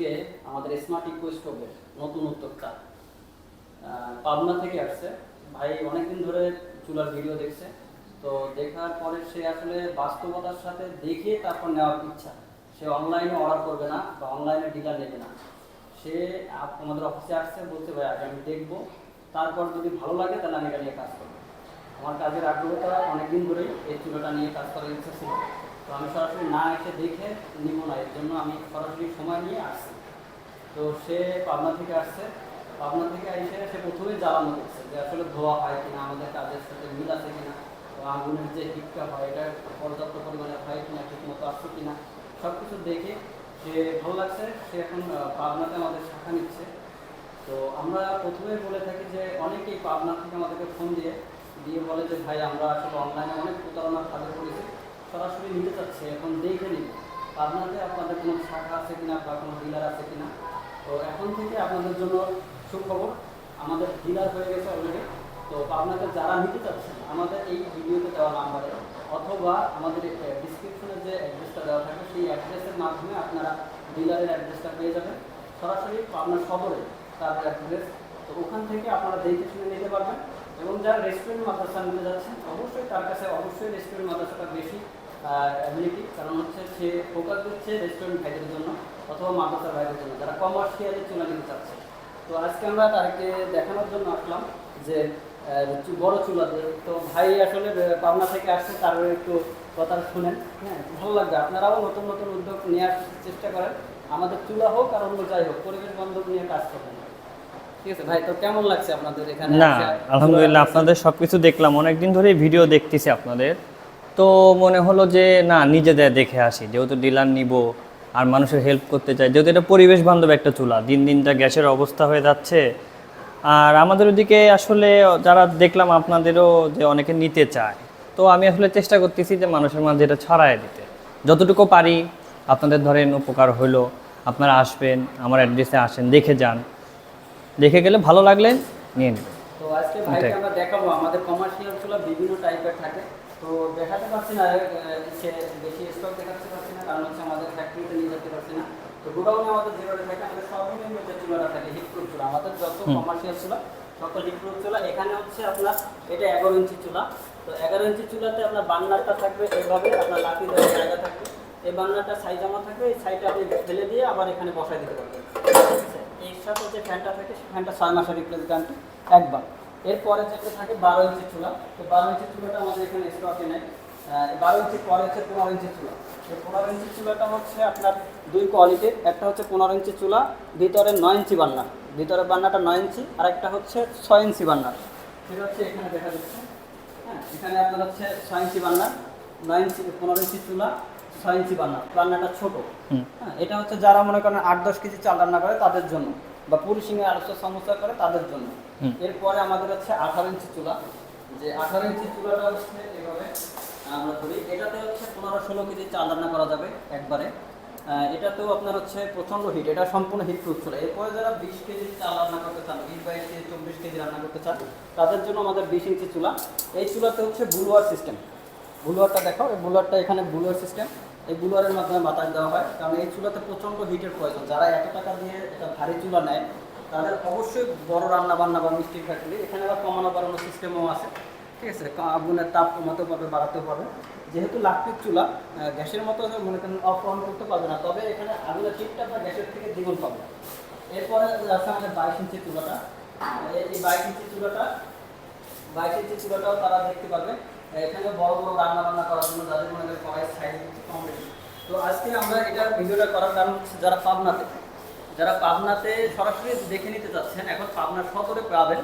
আজকে আমাদের smart eco স্টোভের নতুন উদ্যোক্তা। পাবনা থেকে আসছে। ভাই অনেকদিন ধরে চুলার ভিডিও দেখছে। তো দেখার পরে সে আসলে বাস্তবতার সাথে দেখে তারপর নেওয়ার ইচ্ছা। সে অনলাইনে অর্ডার করবে না বা অনলাইনে ডিলার নেবে না। সে আমাদের অফিসে আসছে, বলছে, ভাই, আগে আমি দেখব। তারপর যদি ভালো লাগে, তাহলে আমি এটা নিয়ে কাজ করব। আমার কাজের আগ্রহতা অনেকদিন ধরেই এই চুলাটা নিয়ে কাজ করার ইচ্ছা ছিল। তো আমি সরাসরি না এসে দেখে নিব না এর জন্য আমি সরাসরি সময় নিয়ে আসছি। তো সে পাবনা থেকে আসছে। পাবনা থেকে এসে সে প্রথমে জ্বালানো করছে যে আসলে ধোয়া হয় কিনা, আমাদের কাজের সাথে মিল আছে কিনা, তো আগুনের যে হিটটা হয়, এটা পর্যাপ্ত পরিমাণে হয় কিনা ঠিক মতো আসছে কিনা সব কিছু দেখে সে ভালো লাগছে। সে এখন পাবনাতে আমাদের শাখা নিচ্ছে। তো আমরা প্রথমে বলে থাকি যে অনেকেই পাবনা থেকে আমাদেরকে ফোন দিয়ে দিয়ে বলে যে, ভাই, আমরা আসলে অনলাইনে অনেক প্রতারণার খাদে পড়েছি। সরাসরি নিতে চাচ্ছে, এখন দেখে নিব। পাবনাতে আপনাদের কোনো শাখা আছে কিনা বা কোনো ডিলার আছে কিনা? তো এখন থেকে আপনাদের জন্য সুখবর, আমাদের ডিলার হয়ে গেছে অলরেডি তো আপনাকে যারা নিতে চাচ্ছেন, আমাদের এই ভিডিওতে দেওয়া নাম্বারে অথবা আমাদের ডিসক্রিপশনে যে অ্যাড্রেসটা দেওয়া থাকে, সেই অ্যাড্রেসের মাধ্যমে আপনারা ডিলারের অ্যাড্রেসটা পেয়ে যাবেন। সরাসরি আপনার শহরে তার অ্যাড্রেস তো ওখান থেকে আপনারা দেখে শুনে নিতে পারবেন। এবং যারা রেস্টুরেন্ট মাদ্রাসা নিতে যাচ্ছেন, অবশ্যই তার কাছে অবশ্যই রেস্টুরেন্ট মাদ্রাসাটা বেশি অ্যাবিলিটি কারণ হচ্ছে সে ফোকাস দিচ্ছে রেস্টুরেন্ট ভাইদের জন্য অথবা মাদ্রাসার ভাইদের জন্য, যারা কমার্শিয়ালি চলে নিতে চাচ্ছে। তো আজকে আমরা তাদেরকে দেখানোর জন্য আসলাম যে বড় চুলাতে, তো ভাই আসলে পাবনা থেকে আসছে তার একটু কথা শুনেন হ্যাঁ ভালো লাগবে। আপনারাও নতুন নতুন উদ্যোগ নেওয়ার চেষ্টা করেন। আমাদের চুলা হোক আর অন্য যাই হোক, পরিবেশ বান্ধব নিয়ে কাজ করবেন। না? আলহামদুলিল্লাহ আপনাদের সব কিছু দেখলাম অনেকদিন ধরেই ভিডিও দেখতেছি আপনাদের। তো মনে হলো যে না নিজেদের দেখে আসি যেহেতু ডিলার নিব আর মানুষের হেল্প করতে চাই যেহেতু এটা পরিবেশ বান্ধব একটা চুলা দিন দিন যা গ্যাসের অবস্থা হয়ে যাচ্ছে। আর আমাদের ওদিকে আসলে যারা দেখলাম আপনাদেরও যে অনেকে নিতে চায় তো আমি আসলে চেষ্টা করতেছি যে মানুষের মাঝে এটা ছড়ায় দিতে। যতটুকু পারি আপনাদের ধরেন উপকার হলো আপনারা আসবেন আমার অ্যাড্রেসে আসেন দেখে যান। দেখে গেলে ভালো লাগলে নিয়ে নেবেন। তো আজকে ভাইকে আমরা দেখাবো আমাদের কমার্শিয়াল চুলা বিভিন্ন টাইপের থাকে। তো দেখাতে পারছি না সে বেশি স্টক দেখাতে পারছি না কারণ হচ্ছে আমাদের ফ্যাক্টরিতে নিয়ে যেতে পারছি না। তো গোডাউনে আমাদের যেভাবে থাকে আমাদের সর্বনিম্ন যে চুলাটা থাকে হিটপ্রুফ চুলা। আমাদের যত কমার্শিয়াল চুলা সকল হিটপ্রুফ চুলা। এখানে হচ্ছে আপনার এটা এগারো ইঞ্চি চুলা। তো এগারো ইঞ্চি চুলাতে আপনার বান্নারটা থাকবে এইভাবে আপনার দেওয়ার জায়গা থাকবে। এই বান্নারটা সাইজ জামা থাকবে এই সাইডটা আপনি ফেলে দিয়ে আবার এখানে বসাই দিতে পারবেন। এর সাথে যে ফ্যানটা থাকে, সেই ফ্যানটা ছয় মাসের রিপ্লেস গ্যারান্টি একবার। এরপরে যেটা থাকে বারো ইঞ্চি চুলা। তো বারো ইঞ্চি চুলাটা আমাদের এখানে স্টকে নেই। বারো ইঞ্চি পরে হচ্ছে পনেরো ইঞ্চি চুলা। এই পনেরো ইঞ্চি চুলাটা হচ্ছে আপনার দুই কোয়ালিটির একটা হচ্ছে পনেরো ইঞ্চি চুলা ভিতরে নয় ইঞ্চি বান্নার ভিতরে বান্নাটা নয় ইঞ্চি, আর একটা হচ্ছে ছয় ইঞ্চি বান্নার সেটা হচ্ছে এখানে দেখা যাচ্ছে হ্যাঁ এখানে আপনার হচ্ছে ছয় ইঞ্চি বান্নার নয় ইঞ্চি, পনেরো ইঞ্চি চুলা ছয় ইঞ্চি বান্নার বান্নাটা ছোট। হ্যাঁ এটা হচ্ছে যারা মনে করেন আট দশ কেজি চাল রান্না করে তাদের জন্য বা পুরুষিংহে আড়শো সমস্যা করে তাদের জন্য। এরপরে আমাদের হচ্ছে আঠারো ইঞ্চি চুলা। যে আঠারো ইঞ্চি চুলাটা হচ্ছে এভাবে আমরা ধরি। এটাতে হচ্ছে পনেরো ষোলো কেজি চাল রান্না করা যাবে একবারে। এটাতেও আপনার হচ্ছে প্রচণ্ড হিট এটা সম্পূর্ণ হিট প্রুফ চুলা। এরপরে যারা বিশ কেজি চাল রান্না করতে চান বিশ বাইশ কেজি চব্বিশ কেজি রান্না করতে চান তাদের জন্য আমাদের বিশ ইঞ্চি চুলা। এই চুলাতে হচ্ছে বুলুয়ার সিস্টেম বুলুয়ারটা দেখো এই বুলুয়ারটা এখানে বুলুয়ার সিস্টেম এই বুলুয়ারের মাধ্যমে বাতাস দেওয়া হয়, কারণ এই চুলাতে প্রচণ্ড হিটের প্রয়োজন যারা এত টাকা দিয়ে একটা ভারী চুলা নেয়, তাদের অবশ্যই বড় রান্না বান্না বা মিষ্টির ফ্যাক্টরি এখানে আবার কমানো বাড়ানো সিস্টেমও আছে। ঠিক আছে আগুনের তাপ কমাতেও পারবে, বাড়াতেও পারবে। যেহেতু লাকড়ির চুলা গ্যাসের মতো মনে করেন অফ অন করতে পারবে না, তবে এখানে আগুনের হিটটা বা গ্যাসের থেকে দ্বিগুণ পাবে। এরপরে আছে আমাদের বাইশ ইঞ্চি চুলাটা। এই এই বাইশ ইঞ্চি চুলাটা, বাইশ ইঞ্চি চুলাটাও তারা দেখতে পাবে এখানে বড় বড় রান্না বান্না করার জন্য যাদের মনে করেন কড়াই সাইজ কম তো আজকে আমরা এটা ভিডিওটা করার কারণ হচ্ছে যারা পাবনাতে যারা পাবনাতে সরাসরি দেখে নিতে চাচ্ছেন, এখন পাবনা সদরে পাবেন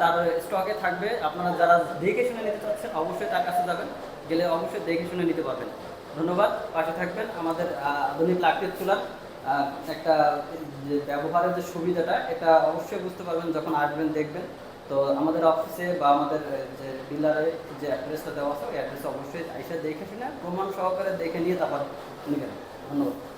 তার স্টকে থাকবে। আপনারা যারা দেখে শুনে নিতে চাচ্ছেন, অবশ্যই তার কাছে যাবেন, গেলে অবশ্যই দেখে শুনে নিতে পারবেন। ধন্যবাদ, পাশে থাকবেন আমাদের আধুনিক লাকড়ির চুলার একটা ব্যবহারের যে সুবিধাটা, এটা অবশ্যই বুঝতে পারবেন, যখন আসবেন, দেখবেন। তো আমাদের অফিসে বা আমাদের যে ডিলারে যে অ্যাড্রেসটা দেওয়া আছে, ওই অ্যাড্রেসটা অবশ্যই এসে দেখে ফেলে, প্রমাণ সহকারে দেখে নিয়ে তারপর নেবেন ধন্যবাদ।